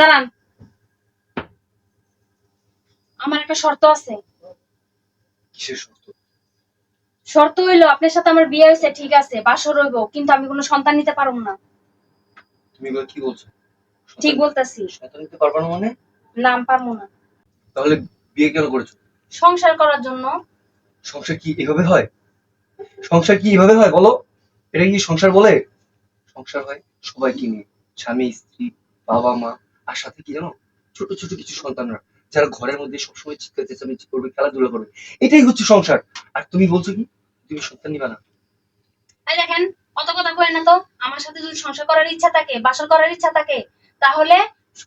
দাঁড়ান। আমার একটা শর্ত আছে। কিসের শর্ত? শর্ত হইল আপনার সাথে আমার বিয়ে হয়েছে ঠিক আছে বাসর কিন্তু আমি কোনো সন্তান নিতে পারব না। তুমি এগুলো কি বলছো? ঠিক বলতেছি। সন্তান নিতে পারবা না মানে? নাম পারব না। তাহলে বিয়ে কেন করেছ? সংসার করার জন্য। সংসার কি এভাবে হয়? সংসার কি এভাবে হয় বলো? এটা কি সংসার বলে? সংসার হয় সবাইকে নিয়ে স্বামী স্ত্রী বাবা মা আর সাথে কি জানো? ছোট ছোট কিছু সন্তানরা যারা ঘরের মধ্যে সবসময় চিৎকার চেঁচামেচি করবে খেলাধুলা করবে এটাই হচ্ছে সংসার। আর তুমি বলছো কি? তুমি সন্তান নিবা না। এই দেখেন অত কথা কয় না তো আমার সাথে যদি সংসার করার ইচ্ছা থাকে বাসর করার ইচ্ছা থাকে তাহলে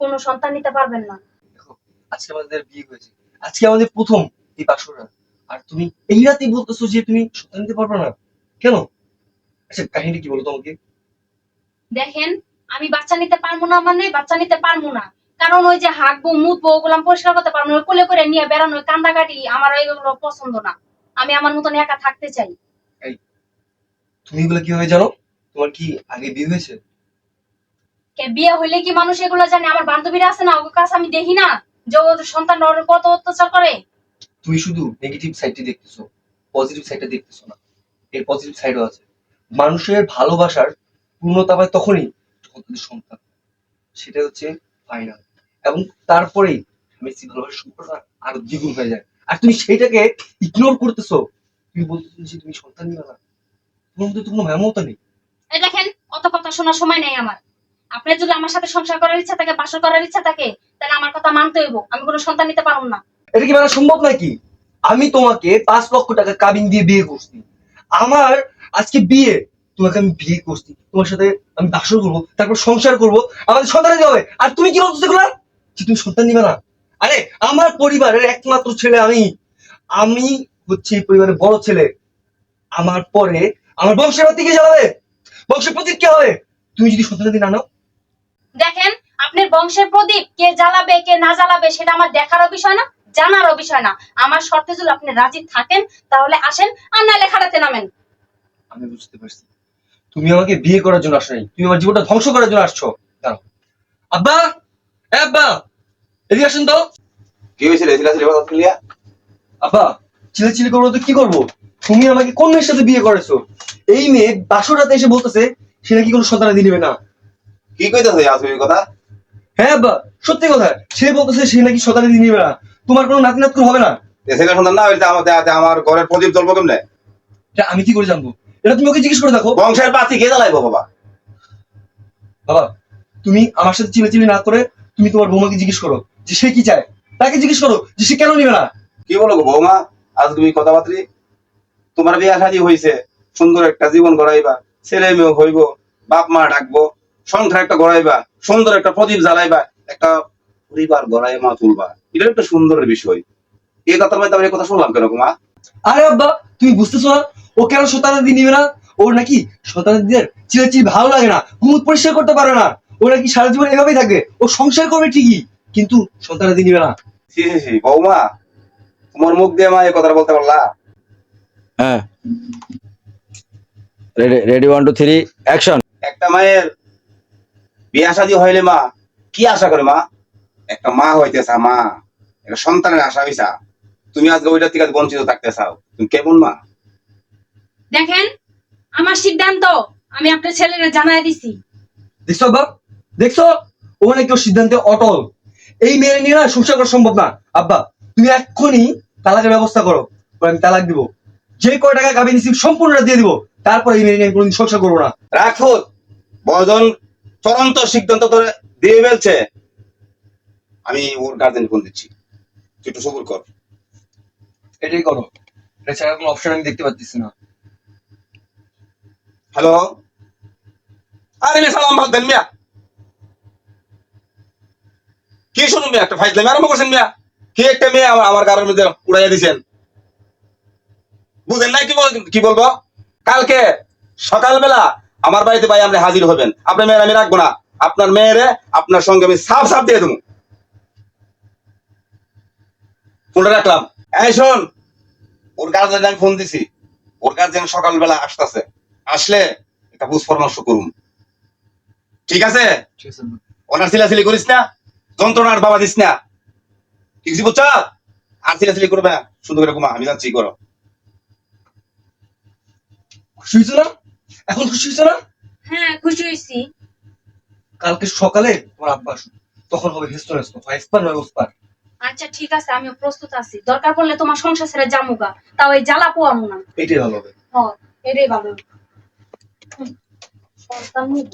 কোনো সন্তান নিতে পারবেন না। দেখো আজকে আমাদের বিয়ে হয়েছে। আজকে আমাদের প্রথম এই বাসর রাত। আর তুমি এই রাতেই বলতেছো যে তুমি সন্তান নিতে পারবে না। কেন? আচ্ছা কাহিনী কি বলো তোমাকে? দেখেন আমি বাচ্চা নিতে পারব না মানে বাচ্চা নিতে পারব না। কারণ ওই যে হাঁকবো মুতবো ওগুলো আমি পরিষ্কার করতে পারব না। কোলে করে নিয়ে বেড়ানো কান্দাকাটি আমার ওইগুলো পছন্দ না। আমি আমার মতন একা থাকতে চাই। তুমি এগুলো কীভাবে জানো? তোমার কি আগে বিয়ে হয়েছে? কে বিয়ে হইলে কি মানুষ এগুলো জানে? আমার বান্ধবীরা আছে না ওর কাছে আমি দেখি না যে ওর সন্তান ওর কত অত্যাচার করে। তুমি শুধু নেগেটিভ সাইডটি দেখতেছো পজিটিভ সাইডটা দেখতেছো না। এর পজিটিভ সাইডও আছে। মানুষের ভালোবাসার পূর্ণতা পায় তখনই তাদের সন্তান সেটা হচ্ছে ফাইনাল এবং তারপরেই স্ত্রী ভালোবাসার সম্পর্ক আরও দ্বিগুণ হয়ে যায়। আর তুমি সেইটাকে ইগনোর করতেছো। তুমি বলতেছো যে তুমি সন্তান নিবে না। তোমার মধ্যে তো কোনো ম্যামতা নেই। এই দেখেন অত কথা শোনার সময় নেই আমার। আপনার যদি আমার সাথে সংসার করার ইচ্ছা থাকে বাসর করার ইচ্ছা থাকে তাহলে আমার কথা মানতে হইব। আমি কোনো সন্তান নিতে পারব না। এটা কি মানে সম্ভব নাকি? আমি তোমাকে পাঁচ লক্ষ টাকা কাবিন দিয়ে বিয়ে করছি। আমার আজকে বিয়ে। তোমাকে আমি বিয়ে করছি। তোমার সাথে আমি বাসর করব তারপর সংসার করব আমাদের সন্তান যাবে আর তুমি কি বলছো সেগুলা? যে তুমি সন্তান নিবে না। আরে আমার পরিবারের একমাত্র ছেলে আমি। আমি হচ্ছে পরিবারের বড় ছেলে। আমার পরে আমার বংশের দিকে যাবে বংশের প্রতীক কে হবে? তুমি যদি সন্তান দিন আনো দেখেন আপনার বংশের প্রদীপ কে জ্বালাবে কে না জ্বালাবে সেটা আমার দেখারও বিষয় না জানারও বিষয় না। আমার শর্তে যদি আপনি রাজি থাকেন তাহলে আসেন আর নাহলে খাটাতে নামেন। আমি বুঝতে পারছি। তুমি আমাকে বিয়ে করার জন্য আসো তুমি আমার জীবনটা ধ্বংস করার জন্য আসছো। দাঁড়াও। আব্বা! এ আব্বা! এদিকে আসেন তো। কি হয়েছিল? আব্বা চিলে চিলে করব তো কি করব? তুমি আমাকে কোন মেয়ের সাথে বিয়ে করেছ? এই মেয়ে বাসর রাতে এসে বলতেছে সে নাকি কোনো সন্তান দিয়ে নিবে না। কি কইতাছে আসবে কথা? হ্যাঁ আব্বা সত্যি কথা। সে বলতেছে সে নাকি সন্তান দিয়ে নিবে না। তোমার কোনো নাতি নাতকুর হবে না? ছেলে সন্তান না হইলে আমার ঘরের প্রদীপ জ্বলবো কেমনে? আমি কি করে জানব? এটা তুমি ওকে জিজ্ঞেস করে দেখো। বংশের পাতি কে জ্বালাইবো বাবা? বাবা তুমি আমার সাথে চিলে না করে তুমি তোমার বৌমাকে জিজ্ঞেস করো যে সে কি চায়? তাকে জিজ্ঞেস করো যে সে কেন নিবে না। কি বলো বৌমা? আজ তুমি কথাবার্তি তোমার বিয়া শাদী হইছে সুন্দর একটা জীবন গড়াইবা ছেলে মেয়ে হইব বাপ মা ডাকবো সংসার একটা গড়াইবা সুন্দর একটা প্রদীপ জ্বালাইবা একটা পরিবার গড়াই মা তুলবা। এটা একটা সুন্দরের বিষয়। এই কথার মধ্যে আমি এই কথা শুনলাম কেন মা? আরে আব্বা তুমি বুঝতেছো না? ও কেন শতানাদি নিবে না? ওর নাকি শতানাদিদের চিলে চিলে ভালো লাগে না মুখ পরিষ্কার করতে পারে না। ও নাকি সারা জীবন এভাবেই থাকবে ও সংসার করবে ঠিকই কিন্তু সন্তানাদি নিবে না। সি সি সি বৌমা তোমার মুখ দিয়ে মা এই কথাটা বলতে পারলা? হ্যাঁ। Ready ready one two three action একটা মায়ের বিয়া শাদী হইলে মা কি আশা করে মা? একটা মা হইতেছা মা। একটা সন্তানের আশা হইছা। তুমি আজকে ওইটার থেকে বঞ্চিত থাকতে চাও। তুমি কেমন মা? দেখেন আমার সিদ্ধান্ত আমি আপনার ছেলেরা জানাই দিছি। দেখছ আব্বা? দেখছ? ও নাকি ওর সিদ্ধান্তে অটল। এই মেয়ে নিয়ে না সংসার করা সম্ভব না। আব্বা তুমি এক্ষুনি তালাকের ব্যবস্থা করো। আমি তালাক দিব। যে কয় টাকা গাবি নিছি সম্পূর্ণটা দিয়ে দিব। তারপর এই মেয়ে নিয়ে কোনোদিন সংসার করব না। রাখো বজন চূড়ান্ত সিদ্ধান্ত ধরে দিয়ে ফেলছে। আমি ওর গার্জেন ফোন দিচ্ছি। একটু সবুর কর। এটাই করো। এটা ছাড়া কোনো অপশন আমি দেখতে পাচ্ছি না। হ্যালো আরে মিয়া, সালাম, ভাগ দেন মিয়া। কি শুনুন মিয়া, একটা ফাইজলামি আরম্ভ করছেন মিয়া। কি একটা মেয়ে আমার আমার মধ্যে উড়াইয়া দিছেন। বুঝেন না কি বল- কি বলব? কালকে সকালবেলা আমার বাড়িতে ভাই আপনি হাজির হবেন। আপনার মেয়ের আমি রাখব না। আপনার মেয়েরে আপনার সঙ্গে আমি সাফ সাফ দিয়ে দেবো। ফোনটা রাখলাম। এই শোন, ওর গার্জেন আমি ফোন দিছি। ওর গার্জেন সকালবেলা আসতেছে। আসলে একটা বুঝ পরামর্শ করুন। ঠিক আছে? ঠিক আছে আব্বা। ওনার সিলাসিলি করিস না যন্ত্রণার বাবা দিস না। ঠিক আছে বুঝছা? আর ছেলে ছেলে করবে না সুন্দর করে ঘুমা আমি যাচ্ছি করো। খুশি হয়েছো না? এখন খুশি হয়েছো না? হ্যাঁ খুশি হয়েছি। কালকে সকালে তোমার আব্বা তখন হবে নয় ওস্পার আচ্ছা ঠিক আছে আমিও প্রস্তুত আছি। দরকার পড়লে তোমার সংসার ছেড়ে জামুগা তাও এই জ্বালা পোয়ামু না। এটাই ভালো হবে। হ এটাই ভালো। হুম, সস্তার মুখ।